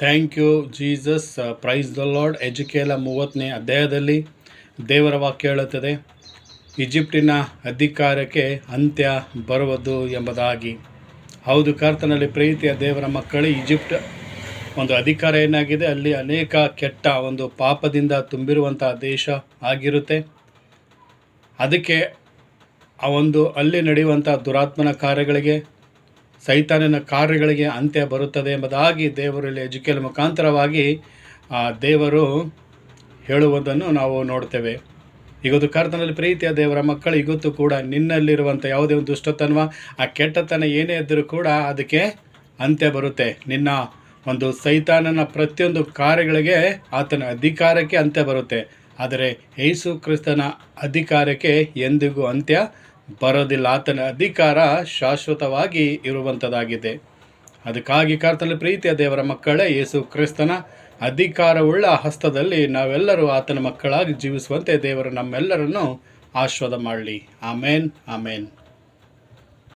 Thank you Jesus praise the Lord Ezekiel ಮೂವತ್ತನೇ ಅಧ್ಯಾಯದಲ್ಲಿ ದೇವರ ವಾಕ್ಯ ಹೇಳುತ್ತದೆ, ಈಜಿಪ್ಟಿನ ಅಧಿಕಾರಕ್ಕೆ ಅಂತ್ಯ ಬರುವುದು ಎಂಬುದಾಗಿ. ಹೌದು, ಕರ್ತನಲ್ಲಿ ಪ್ರೀತಿಯ ದೇವರ ಮಕ್ಕಳು ಈಜಿಪ್ಟ್ ಒಂದು ಅಧಿಕಾರ ಏನಾಗಿದೆ? ಅಲ್ಲಿ ಅನೇಕ ಕೆಟ್ಟ ಒಂದು ಪಾಪದಿಂದ ತುಂಬಿರುವಂಥ ದೇಶ ಆಗಿರುತ್ತೆ. ಅದಕ್ಕೆ ಆ ಒಂದು ಅಲ್ಲಿ ನಡೆಯುವಂಥ ದುರಾತ್ಮನ ಕಾರ್ಯಗಳಿಗೆ ಸೈತಾನನ ಕಾರ್ಯಗಳಿಗೆ ಅಂತ್ಯ ಬರುತ್ತದೆ ಎಂಬುದಾಗಿ ದೇವರಲ್ಲಿ ಎಜುಕೇಲ್ ಮುಖಾಂತರವಾಗಿ, ಆ, ದೇವರು ಹೇಳುವುದನ್ನು ನಾವು ನೋಡ್ತೇವೆ. ಇವತ್ತು ಕರ್ತನಲ್ಲಿ ಪ್ರೀತಿಯ ದೇವರ ಮಕ್ಕಳು ಇವತ್ತು ಕೂಡ ನಿನ್ನಲ್ಲಿರುವಂಥ ಯಾವುದೇ ಒಂದು ದುಷ್ಟತನವ, ಆ ಕೆಟ್ಟತನ ಏನೇ ಇದ್ದರೂ ಕೂಡ ಅದಕ್ಕೆ ಅಂತ್ಯ ಬರುತ್ತೆ. ನಿನ್ನ ಒಂದು ಸೈತಾನನ ಪ್ರತಿಯೊಂದು ಕಾರ್ಯಗಳಿಗೆ ಆತನ ಅಧಿಕಾರಕ್ಕೆ ಅಂತ್ಯ ಬರುತ್ತೆ. ಆದರೆ ಯೇಸು ಕ್ರಿಸ್ತನ ಅಧಿಕಾರಕ್ಕೆ ಎಂದಿಗೂ ಅಂತ್ಯ ಬರೋದಿಲ್ಲ. ಆತನ ಅಧಿಕಾರ ಶಾಶ್ವತವಾಗಿ ಇರುವಂಥದ್ದಾಗಿದೆ ಅದಕ್ಕಾಗಿ ಕರ್ತನಲ್ಲಿ ಪ್ರೀತಿಯ ದೇವರ ಮಕ್ಕಳೇ, ಯೇಸು ಕ್ರಿಸ್ತನ ಅಧಿಕಾರವುಳ್ಳ ಹಸ್ತದಲ್ಲಿ ನಾವೆಲ್ಲರೂ ಆತನ ಮಕ್ಕಳಾಗಿ ಜೀವಿಸುವಂತೆ ದೇವರು ನಮ್ಮೆಲ್ಲರನ್ನು ಆಶ್ವಾದ ಮಾಡಲಿ. ಆಮೇನ್ ಆಮೇನ್.